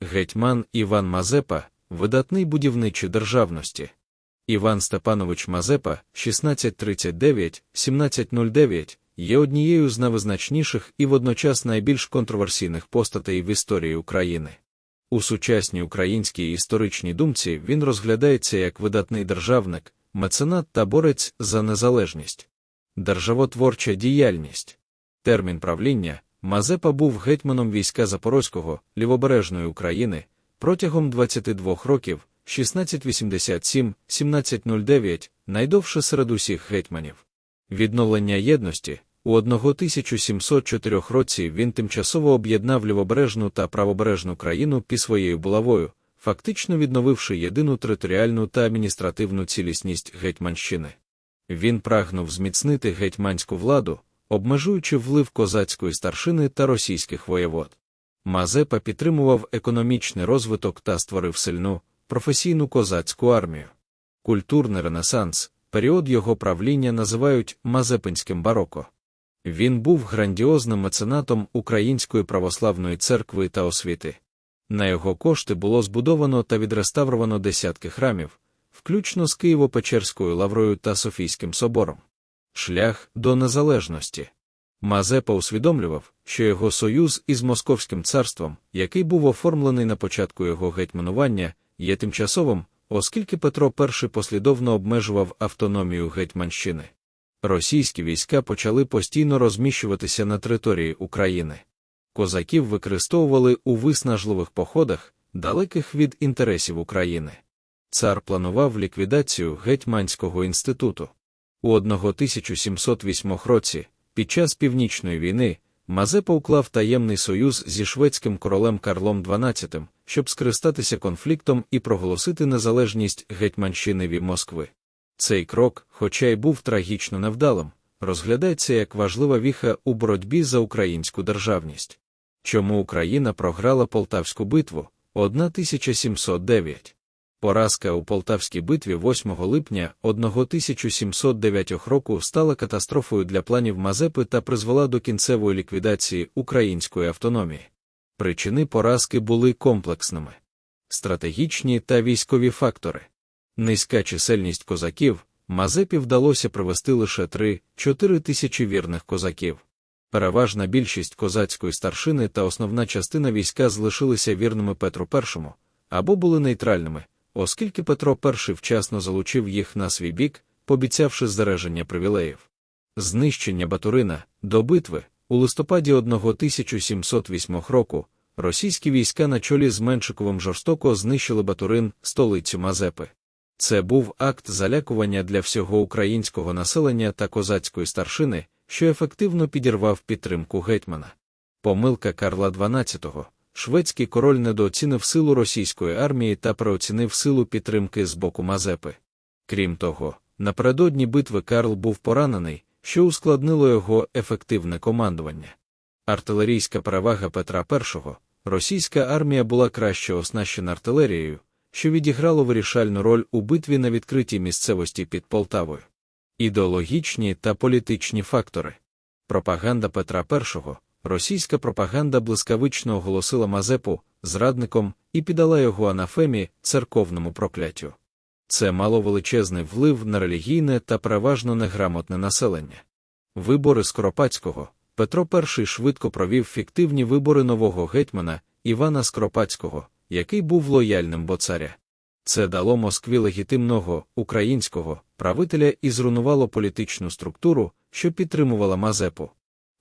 Гетьман Іван Мазепа, видатний будівничий державності. Іван Степанович Мазепа, 1639-1709, є однією з найвизначніших і водночас найбільш контроверсійних постатей в історії України. У сучасній українській історичній думці він розглядається як видатний державник, меценат та борець за незалежність. Державотворча діяльність. Термін правління Мазепа був гетьманом війська Запорозького, лівобережної України протягом 22 років, 1687-1709, найдовше серед усіх гетьманів. Відновлення єдності у 1704 році він тимчасово об'єднав лівобережну та правобережну країну під своєю булавою, фактично відновивши єдину територіальну та адміністративну цілісність Гетьманщини. Він прагнув зміцнити гетьманську владу, обмежуючи вплив козацької старшини та російських воєвод. Мазепа підтримував економічний розвиток та створив сильну, професійну козацьку армію. Культурний ренесанс, період його правління називають Мазепинським бароко. Він був грандіозним меценатом Української православної церкви та освіти. На його кошти було збудовано та відреставровано десятки храмів, включно з Києво-Печерською лаврою та Софійським собором. Шлях до незалежності. Мазепа усвідомлював, що його союз із Московським царством, який був оформлений на початку його гетьманування, є тимчасовим, оскільки Петро І послідовно обмежував автономію Гетьманщини. Російські війська почали постійно розміщуватися на території України. Козаків використовували у виснажливих походах, далеких від інтересів України. Цар планував ліквідацію Гетьманського інституту. У 1708 році, під час Північної війни, Мазепа уклав таємний союз зі шведським королем Карлом XII, щоб скористатися конфліктом і проголосити незалежність Гетьманщини від Москви. Цей крок, хоча й був трагічно невдалим, розглядається як важлива віха у боротьбі за українську державність. Чому Україна програла Полтавську битву 1709? Поразка у Полтавській битві 8 липня 1709 року стала катастрофою для планів Мазепи та призвела до кінцевої ліквідації української автономії. Причини поразки були комплексними, стратегічні та військові фактори. Низька чисельність козаків, Мазепі вдалося привести лише 3-4 тисячі вірних козаків. Переважна більшість козацької старшини та основна частина війська залишилися вірними Петру І або були нейтральними, оскільки Петро І вчасно залучив їх на свій бік, пообіцявши збереження привілеїв. Знищення Батурина до битви у листопаді 1708 року російські війська на чолі з Меншиковим жорстоко знищили Батурин, столицю Мазепи. Це був акт залякування для всього українського населення та козацької старшини, що ефективно підірвав підтримку гетьмана. Помилка Карла XII. Шведський король недооцінив силу російської армії та переоцінив силу підтримки з боку Мазепи. Крім того, напередодні битви Карл був поранений, що ускладнило його ефективне командування. Артилерійська перевага Петра І, російська армія була краще оснащена артилерією, що відіграло вирішальну роль у битві на відкритій місцевості під Полтавою. Ідеологічні та політичні фактори. Пропаганда Петра І, російська пропаганда блискавично оголосила Мазепу зрадником і піддала його анафемі церковному прокляттю. Це мало величезний вплив на релігійне та переважно неграмотне населення. Вибори Скоропадського Петро І швидко провів фіктивні вибори нового гетьмана Івана Скоропадського, який був лояльним до царя. Це дало Москві легітимного українського правителя і зруйнувало політичну структуру, що підтримувала Мазепу.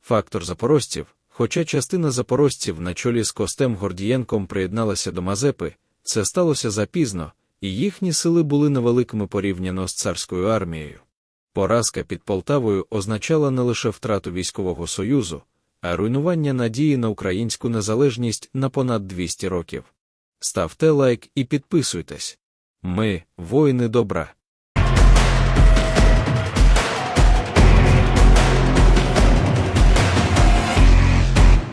Фактор запорожців, хоча частина запорожців на чолі з Костем Гордієнком приєдналася до Мазепи, це сталося запізно, і їхні сили були невеликими порівняно з царською армією. Поразка під Полтавою означала не лише втрату військового союзу, а руйнування надії на українську незалежність на понад 200 років. Ставте лайк і підписуйтесь. Ми, воїни добра.